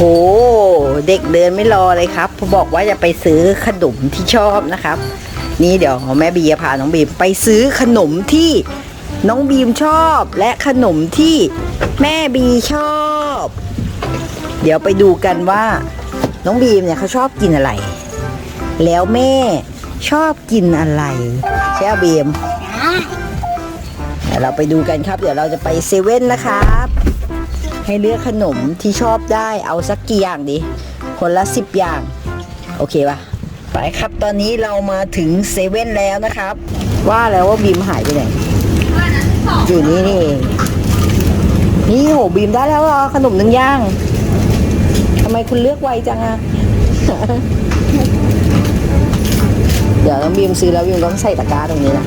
ห เด็กเดินไม่รอเลยครับพอบอกว่าจะไปซื้อขนมที่ชอบนะครับ นี่เดี๋ยวแม่บีจะพาน้องบีมไปซื้อขนมที่น้องบีมชอบ และขนมที่แม่บีชอบ เดี๋ยวไปดูกันว่า น้องบีมเนี่ยเขาชอบกินอะไร แล้วแม่ชอบกินอะไรใช่ไหมบีมเดี๋ยวเราไปดูกันครับ เดี๋ยวเราจะไปเซเว่นนะครับ ให้เลือกขนมที่ชอบได้เอาสักกี่อย่างดี คนละสิบอย่าง โอเคปะไปครับตอนนี้เรามาถึงเซเว่นแล้วนะครับ ว่าแล้วว่าบีมหายไปไหนอยู่นี่นี่เองนี่โหบีมได้แล้วเหรอขนมหนึ่งย่างทำไมคุณเลือกไวจังอะเดี๋ยวน้องบีมซื้อแล้วบีมต้องใส่ตะกร้าตรงนี้นะ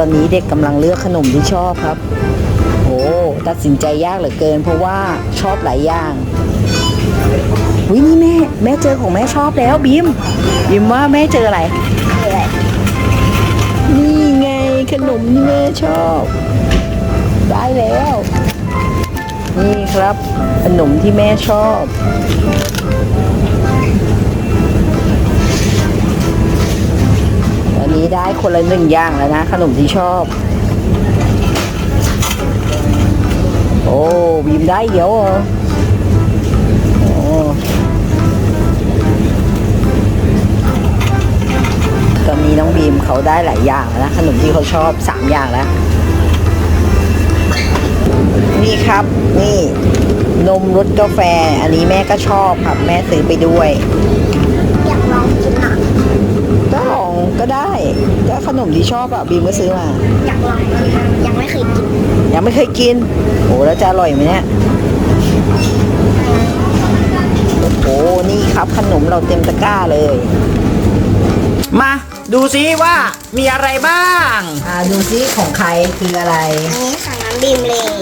ตอนนี้เด็กกำลังเลือกขนมที่ชอบครับ โอ้ตัดสินใจยากเหลือเกิน เพราะว่าชอบหลายอย่างวินี่แม่แม่เจอของแม่ชอบแล้วบิมบิมว่าแม่เจออะไร นี่ไงขนมที่แม่ชอบ ได้แล้ว นี่ครับขนมที่แม่ชอบ อันนี้ได้ คนละหนึ่งอย่างแล้วนะ ขนมที่ชอบ โอ้บีมได้เดี๋ยวอโอ้ตอนนี้น้องบีมเขาได้หลายอย่างแล้วนะขนมที่เขาชอบสามอย่างแล้ว นี่ครับนี่นมรสกาแฟ อันนี้แม่ก็ชอบครับ แม่ซื้อไปด้วย อยากลองกินอะ ก็ลองก็ได้ก็ข นมที่ชอบอะบีมก็ซื้อมาอยากลองกินอะยังไม่เคยกินยังไม่เคยกินโอ้แล้วจะอร่อยไหมเนี่ยโอ้โหนี่ครับขนมเราเต็มตะกร้าเลย มาดูซิว่ามีอะไรบ้าง อ่าดูซิของใครคืออะไร อันนี้ของน้ำบีมเลย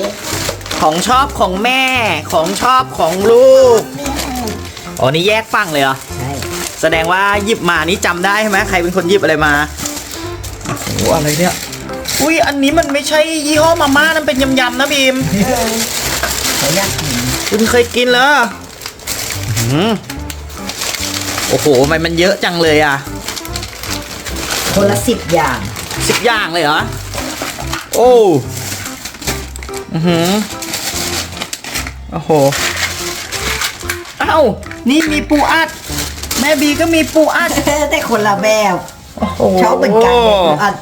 ของชอบของแม่ของชอบของลูกบีมขนมอ๋อนี่แยกฝั่งเลยเหรอใช่แสดงว่าหยิบมานี่จำได้ใช่ไหมใครเป็นคนหยิบอะไรมา โอ้โหอะไรเนี่ย อุ้ยอันนี้มันไม่ใช่ยี่ห้อมาม่านั่นเป็นยำๆนะบีมเขาอยากกินคุณเคยกินเหรออื้อหือโอ้โหทำไมมันเยอะจังเลยอะคนละสิบอย่างสิบอย่างเลยเหรอ โอ้อือหือโอ้โหเอ้านี่มีปูอัด แม่บีก็มีปูอัดแต่คนละแบบโอ้โห ชอบเหมือนกันอะ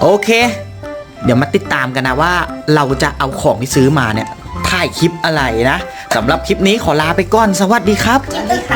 โอเค เดี๋ยวมาติดตามกันนะว่าเราจะเอาของที่ซื้อมาเนี่ยถ่ายคลิปอะไรนะสำหรับคลิปนี้ขอลาไปก่อนสวัสดีครับ สวัสดีค่ะ